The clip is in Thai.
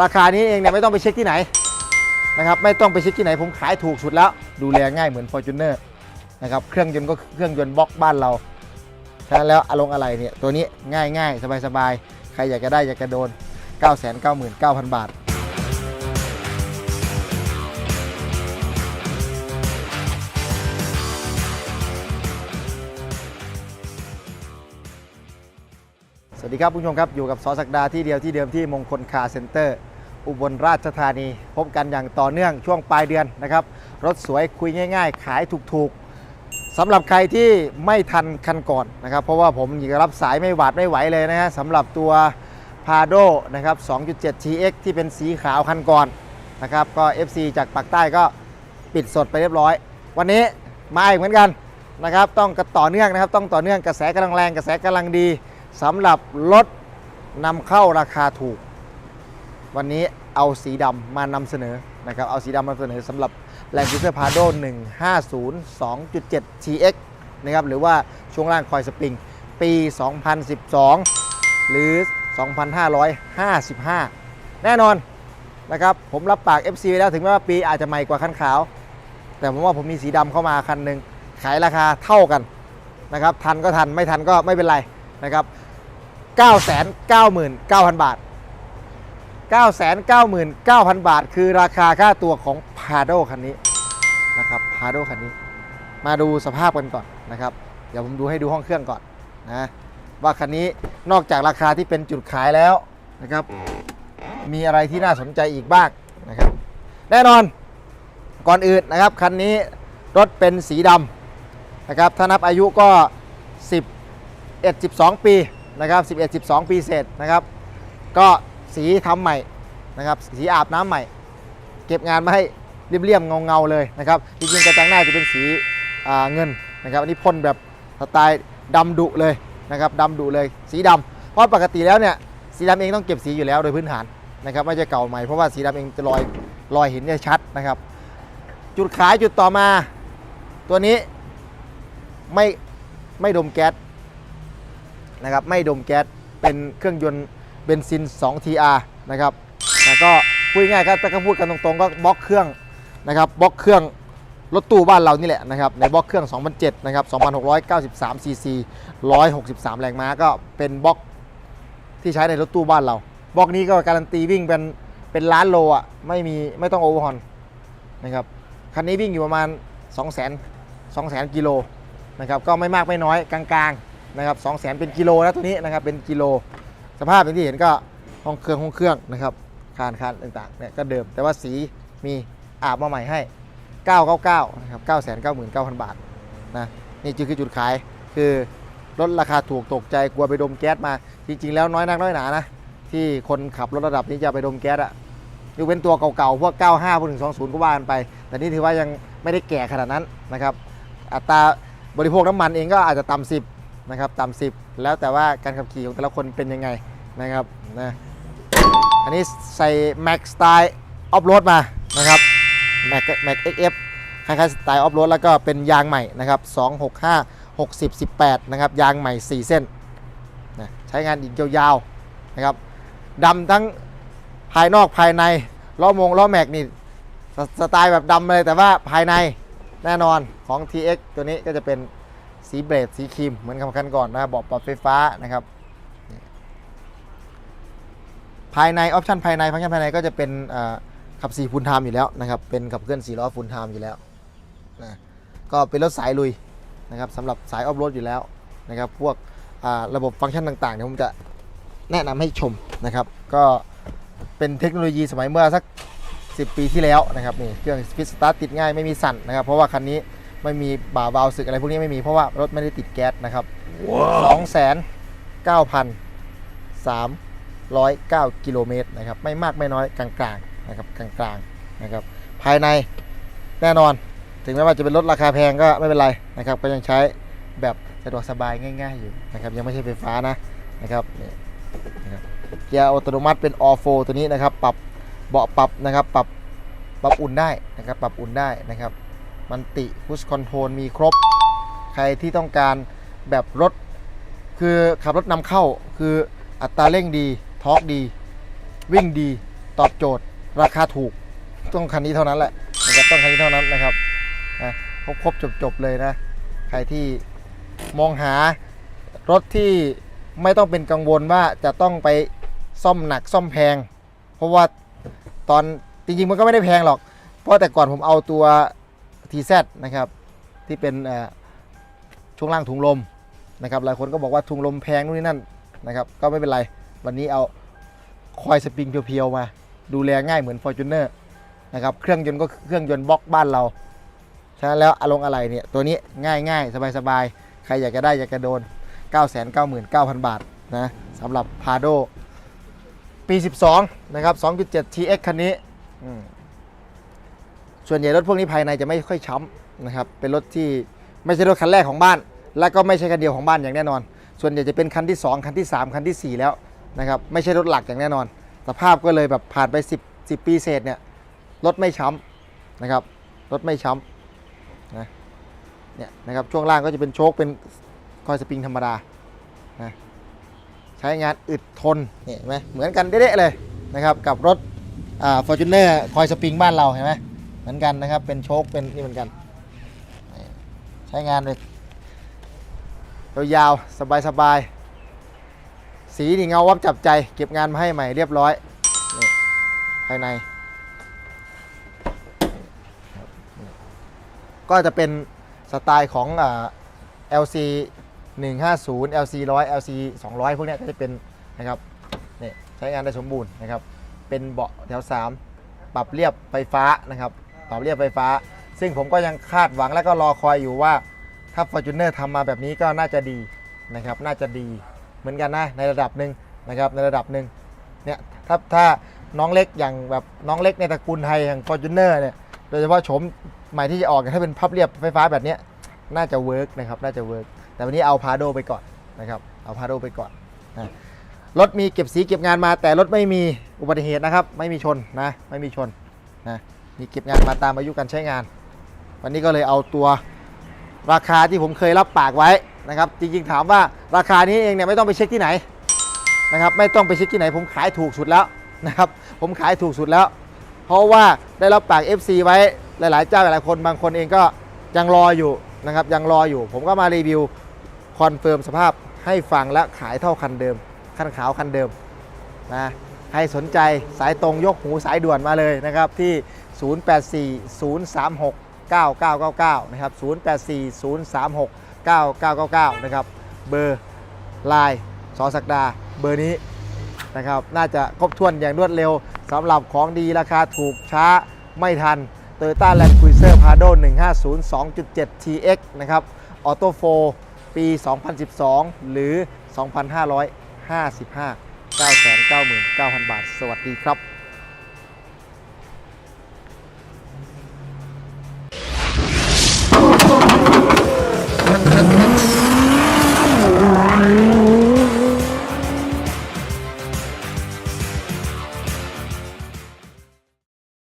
ราคานี้เองเนี่ยไม่ต้องไปเช็คที่ไหนนะครับไม่ต้องไปเช็คที่ไหนผมขายถูกสุดแล้ว ดูแลง่ายเหมือน Fortuner นะครับเครื่องยนต์ก็เครื่องยนต์บล็อกบ้านเราใช้แล้วอารมณ์อะไรเนี่ยตัวนี้ง่ายง่ายสบายสบายๆ ใครอยากจะได้อยากจะโดน 999,000 บาท ดีครับผู้ชมครับ อยู่กับสอศักดาที่เดียวที่เดิมที่มงคลคาร์เซ็นเตอร์ อุบลราชธานี พบกันอย่างต่อเนื่องช่วงปลายเดือนนะครับ รถสวยคุยง่าย ๆ ขายถูกๆสำหรับใครที่ไม่ทันคันก่อนนะครับ เพราะว่าผมยิงรับสายไม่หวาดไม่ไหวเลยนะฮะสำหรับตัว p a d o นะครับ 2.7 TX ที่เป็นสีขาวคันก่อนนะครับก็ FC จากปากใต้ก็ปิดสดไปเรียบร้อย วันนี้มาอีกเหมือนกันนะครับต้องกระต่อเนื่องนะครับต้องต่อเนื่องกระแสกำลังแรงกระแสกำลังดี สำหรับรถนำเข้าราคาถูก วันนี้เอาสีดำมานำเสนอนะครับเอาสีดำมาเสนอสำหรับ Land Cruiser Prado 150 2.7 TX นะครับหรือว่าช่วงล่างคอยสปริง ปี 2012 หรือ 2,555 แน่นอนนะครับผมรับปาก FC ไว้แล้วถึงแม้ว่าปีอาจจะใหม่กว่าคันขาว แต่ผมว่าผมมีสีดำเข้ามาคันหนึ่งขายราคาเท่ากันนะครับทันก็ทันไม่ทันก็ไม่เป็นไรนะครับ 999,000 บาท 999,000 บาท คือราคาค่าตัวของ p a d o คันนี้นะครับ p a d o คันนี้ มาดูสภาพกันก่อนนะครับ เดี๋ยวผมดูให้ดูห้องเครื่องก่อนนะว่าคันนี้นอกจากราคาที่เป็นจุดขายแล้วนะครับ มีอะไรที่น่าสนใจอีกบ้างนะครับ แน่นอนก่อนอื่นนะครับคันนี้รถเป็นสีดำนะครับถ้านับอายุก็11 12 ปี นะครับ11 12 ปีเศษนะครับก็สีทำใหม่นะครับสีอาบน้ำใหม่ เก็บงานมาให้เรียบๆเงาๆเลยนะครับจริงๆกระจังหน้าจะเป็นสีเงินนะครับอันนี้พ่นแบบสไตล์ดำดุเลยนะครับดำดุเลยสีดำเพราะปกติแล้วเนี่ยสีดำเองต้องเก็บสีอยู่แล้วโดยพื้นฐานนะครับไม่ใช่เก่าใหม่เพราะว่าสีดำเองจะลอยลอยเห็นได้ชัดนะครับ จุดขายจุดต่อมา ตัวนี้ไม่ไม่ดมแก๊ส นะครับไม่ดมแก๊สเป็นเครื่องยนต์เบนซิน 2 TR นะครับแต่ก็พูดง่ายๆก็ถ้าก็พูดกันตรงๆ ก็บล็อกเครื่องนะครับบล็อกเครื่องรถตู้บ้านเรานี่แหละนะครับในบล็อกเครื่อง 2007 นะครับ 2,693 cc 163 แรงม้าก็เป็นบล็อกที่ใช้ในรถตู้บ้านเรา บล็อกนี้ก็การันตีวิ่งเป็นเป็นล้านโลอะไม่มีไม่ต้องโอเวอร์ฮอนนะครับคันนี้วิ่งอยู่ประมาณ 2 0 0 0 0 0 2 0 0 0 0 กิโลนะครับก็ไม่มากไม่น้อยกลางๆ นะครับ2 0 0 0 0 0เป็นกิโลนะตัวนี้นะครับเป็นกิโล สภาพอย่างที่เห็นก็ห้องเครื่องห้องเครื่องนะครับคานคานต่างๆเนี่ยก็เดิม แต่ว่าสีมีอาบมาใหม่ให้ 999นะครับ999,000 บาทนะนี่คือจุดขายคือลดราคาถูกตกใจกลัวไปดมแก๊สมาจริง ๆ แล้วน้อยนักน้อยหนานะที่คนขับรถระดับนี้จะไปดมแก๊สอะยกเว้นตัวเก่าๆพวก 95พวก120 ก็ว่ากันไป แต่นี่ถือว่ายังไม่ได้แก่ขนาดนั้นนะครับ อัตราบริโภคน้ำมันเองก็อาจจะต่ำ10 นะครับต่ำ10แล้วแต่ว่าการขับขี่ของแต่ละคนเป็นยังไงนะครับนะอันนี้ใส่ Max Style Off Road มานะครับ Max Max XF คล้ายๆสไตล์ออฟโรดแล้วก็เป็นยางใหม่นะครับ265 60 18นะครับยางใหม่ 4 เส้นนะใช้งานอีกยาวๆนะครับดำทั้งภายนอกภายในล้อมงล้อแม็กนี่สสไตล์แบบดำเลยแต่ว่าภายในแน่นอนของ TX ตัวนี้ก็จะเป็น สีเบรดสีครีมเหมือนกับคันก่อนนะเบอกปรับไฟฟ้านะครับภายในออปชันภายในฟังก์ชันภายในก็จะเป็นขับ4ฟูลไทม์อยู่แล้วนะครับเป็นขับเคลื่อน4ล้อฟูลไทม์อยู่แล้วนะก็เป็นรถสายลุยนะครับสำหรับสายออฟโรดอยู่แล้วนะครับพวกระบบฟังก์ชันต่างๆเดี๋ยวผมจะแนะนำให้ชมนะครับ ก็เป็นเทคโนโลยีสมัยเมื่อสัก 10 ปีที่แล้วนะครับนี่เครื่องฟิสตาร์ติดง่ายไม่มีสั่นนะครับ เพราะว่าคันนี้ ไม่มีบ่าวาล์วสึกอะไรพวกนี้ไม่มีเพราะว่ารถไม่ได้ติดแก๊สนะครับสองแสนเก้าพันสามร้อยเก้ากิโลเมตรนะครับไม่มากไม่น้อยกลางๆนะครับกลางๆนะครับภายในแน่นอน ถึงแม้ว่าจะเป็นรถราคาแพงก็ไม่เป็นไรนะครับก็ยังใช้แบบสะดวกสบายง่าย ๆอยู่นะครับยังไม่ใช่ไฟฟ้านะนะครับนี่นะครับเกียร์อัตโนมัติเป็นออโฟตัวนี้นะครับ ปรับเบาะปรับนะครับ ปรับปรับอุ่นได้นะครับ ปรับอุ่นได้นะครับ มันติพุชคอนโทรลมีครบ ใครที่ต้องการแบบรถ คือขับรถนำเข้าคืออัตราเร่งดีทอร์กดี วิ่งดีตอบโจทย์ ราคาถูก ต้องคันนี้เท่านั้นแหละนะครับต้องคันนี้เท่านั้นนะครับนะครบครบจบจบเลยนะ ใครที่มองหารถที่ไม่ต้องเป็นกังวลว่าจะต้องไปซ่อมหนักซ่อมแพง เพราะว่าตอนจริงๆมันก็ไม่ได้แพงหรอก เพราะแต่ก่อนผมเอาตัว TZ นะครับที่เป็นช่วงล่างถุงลมนะครับหลายคนก็บอกว่าถุงลมแพงนู่นนี่นั่นนะครับก็ไม่เป็นไร วันนี้เอาคอยสปริงเพียวๆมา ดูแลง่ายเหมือน Fortuner นะครับเครื่องยนต์ก็เครื่องยนต์บล็อกบ้านเราฉะนั้นแล้วอารมณ์อะไรเนี่ยตัวนี้ง่ายง่ายสบายสบายๆ ใครอยากจะได้อยากจะโดน 999,000 บาทนะสำหรับ Prado ปี 12 นะครับ 2.7 TX คันนี้ ส่วนใหญ่รถพวกนี้ภายในจะไม่ค่อยช้ำนะครับ เป็นรถที่ไม่ใช่รถคันแรกของบ้าน และก็ไม่ใช่คันเดียวของบ้านอย่างแน่นอน ส่วนใหญ่จะเป็นคันที่ 2 คันที่ 3 คันทีสี่ 4 แล้วนะครับ ไม่ใช่รถหลักอย่างแน่นอน สภาพก็เลยแบบผ่านไป 10 10 ปีเศษเนี่ย รถไม่ช้ำนะครับ รถไม่ช้ำนะเนี่ยนะครับ ช่วงล่างก็จะเป็นโชคเป็นคอยสปริงธรรมดานะใช้งานอึดทนนี่เห็นไหมเหมือนกันเด๊ะๆเลยนะครับ กับรถอ่าฟอร์จูเนอร์คอยสปริงบ้านเราเห็นไหม เหมือนกันนะครับ เป็นโชคเป็นนี่เหมือนกัน ใช้งานเลยยาวๆสบายๆสีนี่เงาวับจับใจ เก็บงานมาให้ใหม่เรียบร้อยนี่ภายใน ก็จะเป็นสไตล์ของอ่า LC 150 LC 100 LC 200 พวกนี้ก็จะเป็นนะครับนี่ใช้งานได้สมบูรณ์นะครับ เป็นเบาะแถว 3 ปรับเรียบไฟฟ้านะครับ ปรับเรียบไฟฟ้า ซึ่งผมก็ยังคาดหวังและก็รอคอยอยู่ว่าถ้า Fortuner ทำมาแบบนี้ก็น่าจะดีนะครับน่าจะดีเหมือนกันนะในระดับหนึ่งนะครับในระดับหนึ่งเนี่ยถ้าถ้าน้องเล็กอย่างแบบน้องเล็กในตระกูลไทยอย่าง Fortuner เนี่ยโดยเฉพาะโฉมใหม่ที่จะออกถ้าเป็นพับเรียบไฟฟ้าแบบนี้น่าจะเวิร์กนะครับน่าจะเวิร์กแต่วันนี้เอาพาโดไปก่อนนะครับเอาพาโดไปก่อนนะรถมีเก็บสีเก็บงานมาแต่รถไม่มีอุบัติเหตุนะครับ ไม่มีชนนะไม่มีชนนะ มีเก็บงานมาตามอายุการใช้งาน วันนี้ก็เลยเอาตัวราคาที่ผมเคยรับปากไว้นะครับ จริงๆถามว่าราคานี้เองเนี่ยไม่ต้องไปเช็คที่ไหนนะครับไม่ต้องไปเช็คที่ไหน ผมขายถูกสุดแล้วนะครับผมขายถูกสุดแล้ว เพราะว่าได้รับปาก FC ไว้หลายๆเจ้าหลายๆคนบางคนเองก็ยังรออยู่นะครับยังรออยู่ ผมก็มารีวิวคอนเฟิร์มสภาพให้ฟังและขายเท่าคันเดิม คันขาวคันเดิมนะใครสนใจสายตรงยกหูสายด่วนมาเลยนะครับที่ 0840369999 นะครับ 0840369999 นะครับ เบอร์ไลน์สอศักดา เบอร์นี้นะครับ น่าจะครบถ้วนอย่างรวดเร็วสำหรับของดีราคาถูกช้าไม่ทัน Toyota Land Cruiser Prado 150 2.7 TX นะครับ ออโต้โฟปี 2012 หรือ 2555 999,000 บาท สวัสดีครับ